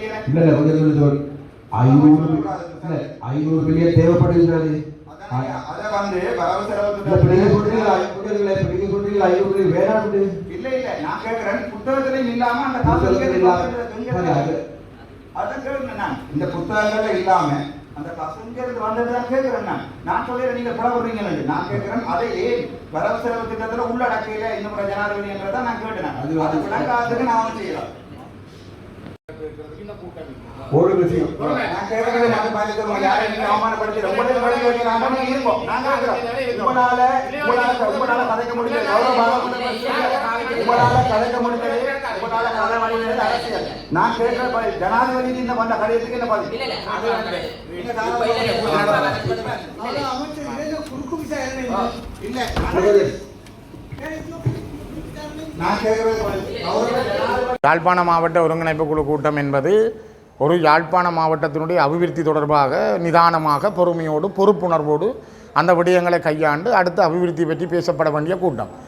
இல்ல இல்ல கொஞ்சம் கொஞ்சம். ஐநூறு இல்ல ஐநூறு பில்லியன் தேவைப்படுகிறது அதை வந்து வரவு செலவு இல்ல சொல்றீங்களா சொல்றீங்களா ஐநூறு நான் கேக்குறேன் புத்தகத்திலையும் இல்லாம அந்த காசு புத்தகத்துல எங்க இல்லாம அதான் கேக்குறேன் நான். இந்த புத்தகங்கள்ல இல்லாம அந்த காசு எங்க இருந்து வந்ததுதான் கேக்குறேன் நான். நான் சொல்லிடுறேன் நீங்க புலப்படுறீங்கன்னு நான் கேக்குறேன் அதை ஏன் வரவு செலவு திட்டத்துல உள்ளடக்கையில இந்த முறை ஜனாதிபதி என்றதை நான் கேட்டேன் அது- அது விளங்காததுக்கு நான் வந்து செய்யலாம் ஒரு விஷயம். அவமானப்படுத்தி ரொம்ப இருக்கோம் உங்களால உங்களால உங்களால கதைக்க முடியல. எவ்வளவு பாதிக்கப்பட்ட உங்களால கதைக்க முடியல. உங்களால கதை வழிகிறது அரசியல். நான் கேட்கிற பதில் ஜனாதிபதி இந்த வந்த கடிதத்துக்கு என்ன பதில்? இல்ல, யாழ்ப்பாண மாவட்ட ஒருங்கிணைப்பு குழு கூட்டம் என்பது ஒரு யாழ்ப்பாண மாவட்டத்தினுடைய அபிவிருத்தி தொடர்பாக நிதானமாக பொறுமையோடு பொறுப்புணர்வோடு அந்த விடயங்களை கையாண்டு அடுத்த அபிவிருத்தி பற்றி பேசப்பட வேண்டிய கூட்டம்.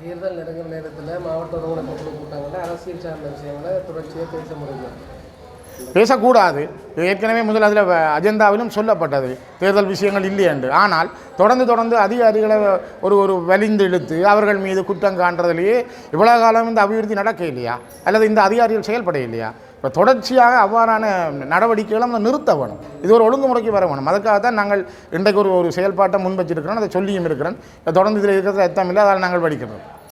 தேர்தல் நெருங்குற நேரத்தில் மாவட்ட ஒருங்கிணைப்பு குழு கூட்டங்களில் அரசியல் சார்ந்த விஷயங்களை தொடர்ச்சியாக பேச முடியும். பேசக்கூடாது. இது ஏற்கனவே முதல் அதில் அஜெண்டாவிலும் சொல்லப்பட்டது. தேர்தல் விஷயங்கள் இல்லை என்று. ஆனால் தொடர்ந்து தொடர்ந்து அதிகாரிகளை ஒரு ஒரு வலிந்து இழுத்து அவர்கள் மீது குற்றம் காண்றதுலேயே இவ்வளோ காலம் இந்த அபிவிருத்தி நடக்க இல்லையா அல்லது இந்த அதிகாரிகள் செயல்பட இல்லையா இப்போ தொடர்ச்சியாக அவ்வாறான நடவடிக்கைகளை நம்ம நிறுத்த வேணும். இது ஒரு ஒழுங்குமுறைக்கு வர வேணும். அதுக்காக தான் நாங்கள் இன்றைக்கு ஒரு ஒரு செயல்பாட்டை முன் வச்சிருக்கிறோம் அதை சொல்லியும் இருக்கிறோம். தொடர்ந்து இதில் இருக்கிறது அர்த்தம் இல்லை அதால் நாங்கள் படிக்கிறோம்.